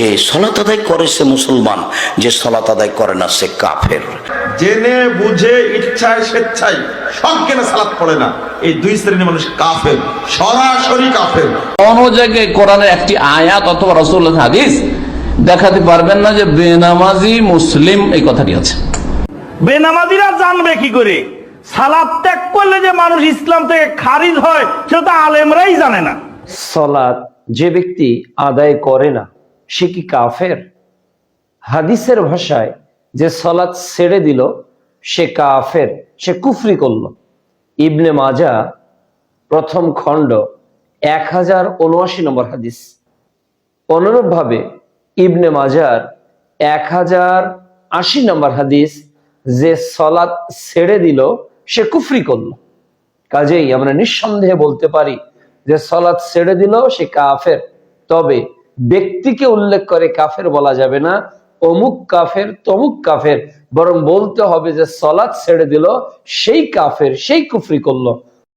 যে সলাত আদায় করে সে মুসলমান যে সলাত আদায় করে না সে কাফের। জেনে বুঝে ইচ্ছায় স্বেচ্ছায় সজ্ঞানে সালাত পড়ে না। এই দুই শ্রেণির মানুষ কাফের সরাসরি কাফের। কোনো জায়গায় কোরআনের একটি আয়াত অথবা রসুল্লাহ হাদিস দেখাতে পারবেন না যে বেনামাজি মুসলিম এই কথাটি আছে। বেনামাজিরা জানবে কি করে? সালাদ ত্যাগ করলে যে মানুষ ইসলাম থেকে খারিজ হয় সেটা তো আলেমরাই জানে না। সলাৎ যে ব্যক্তি আদায় করে না সে কি কাফের? হাদিসের ভাষায় যে সলাৎ ছেড়ে দিল, সে কাফের, সে কুফরি করল। ইবনে মাজা, প্রথম খণ্ড, এক হাজার উনআশি নম্বর হাদিস। অনুরূপভাবে ইবনে মাজার এক হাজার আশি নম্বর হাদিস, যে সলাৎ ছেড়ে দিল, সে কুফরি করল। কাজেই আমরা নিঃসন্দেহে বলতে পারি যে সলাৎ ছেড়ে দিল, সে কাফের। তবে ব্যক্তিকে উল্লেখ করে কাফের বলা যাবে না, অমুক কাফের, তমুক কাফের, বরং বলতে হবে যে সলাৎ ছেড়ে দিল, সেই কাফের, সেই কুফরি করল।